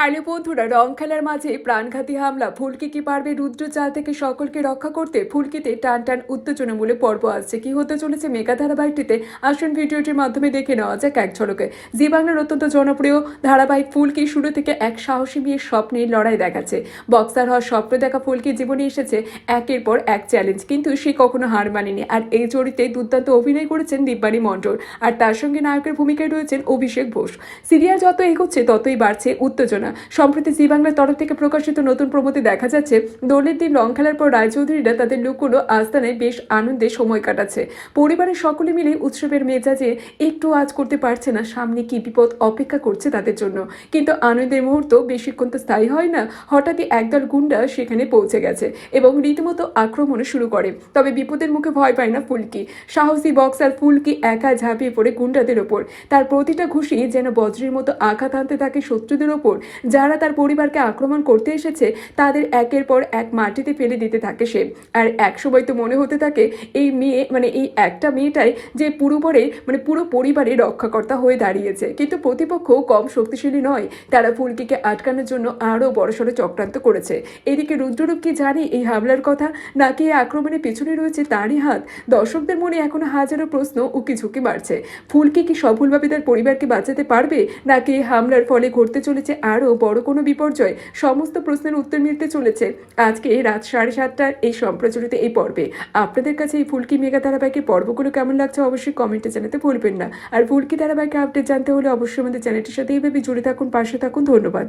Hello বন্ধুরা, রং খেলার মাঝে প্রাণঘাতী হামলা। ফুলকি কি পারবে? রুদ্র চাল থেকে সকলকে রক্ষা করতে ফুলকিতে টান টান উত্তেজনামূলক পর্ব আসছে। কি হতে চলেছে মেগা ধারাবাহিকটিতে? আসুন ভিডিওটির মাধ্যমে দেখে নেওয়া যাক এক ঝলকে। জি বাংলার অত্যন্ত জনপ্রিয় ধারাবাহিক ফুলকি শুরু থেকে এক সাহসী মেয়ের স্বপ্নে লড়াই দেখাচ্ছে। বক্সার হওয়ার স্বপ্ন দেখা ফুলকি জীবনে এসেছে একের পর এক চ্যালেঞ্জ কিন্তু সে কখনো হার মানেনি। আর এই চরিত্রে দুর্দান্ত অভিনয় করেছেন দিব্যানী মণ্ডল। আর তার সঙ্গে নায়কের ভূমিকায় রয়েছেন অভিষেক ঘোষ সিরিয়াল যত এগোচ্ছে, ততই বাড়ছে উত্তেজনা। সম্প্রতি জি বাংলার তরফ থেকে প্রকাশিত নতুন প্রমোতে দেখা যাচ্ছে, দোলের দিন রং খেলার পর রায়চৌধুরীরা তাদের লুকগুলো আস্তানায় বেশ আনন্দে সময় কাটাচ্ছে। পরিবারের সকলে মিলে উৎসবের মেজাজে একটু আজ করতে পারছে না, সামনে কি বিপদ অপেক্ষা করছে তাদের জন্য। কিন্তু আনন্দের মুহূর্ত বেশিক্ষণ তো স্থায়ী হয় না, হঠাৎই একদল গুন্ডা সেখানে পৌঁছে গেছে এবং রীতিমতো আক্রমণ শুরু করে। তবে বিপদের মুখে ভয় পায় না ফুলকি। সাহসী বক্সার ফুলকি একা ঝাঁপিয়ে পড়ে গুন্ডাদের ওপর। তার প্রতিটা ঘুষি যেন বজ্রের মতো আঘাত আনতে থাকে শত্রুদের ওপর। যারা তার পরিবারকে আক্রমণ করতে এসেছে, তাদের একের পর এক মাটিতে ফেলে দিতে থাকে সে। আর এক সময় তো মনে হতে থাকে, এই মেয়ে মানে এই একটা মেয়েটাই যে পুরোপরে মানে পুরো পরিবারে রক্ষাকর্তা হয়ে দাঁড়িয়েছে। কিন্তু প্রতিপক্ষ কম শক্তিশালী নয়, তারা ফুলকিকে আটকানোর জন্য আরও বড়সড় চক্রান্ত করেছে। এদিকে রুদ্ররূপ কি জানে এই হামলার কথা? নাকি এই আক্রমণের পিছনে রয়েছে তারই হাত? দর্শকদের মনে এখনও হাজারো প্রশ্ন উকি ঝুঁকি মারছে। ফুলকি কি সফলভাবে তার পরিবারকে বাঁচাতে পারবে? নাকি এই হামলার ফলে ঘটতে চলেছে আরও বড় কোনো বিপর্যয় সমস্ত প্রশ্নের উত্তর মিলতে চলেছে। আজকে রাত সাড়ে সাতটার এই সম্প্রচারিত এই পর্বে। আপনাদের কাছে এই ফুলকি মেগা ধারাবাহিকের পর্বগুলো কেমন লাগছে অবশ্যই কমেন্টে জানাতে ভুলবেন না। আর ফুলকি ধারাবাহিকের আপডেট জানতে হলে অবশ্যই আমাদের চ্যানেলটির সাথে এইভাবে জুড়ে থাকুন, পাশে থাকুন। ধন্যবাদ।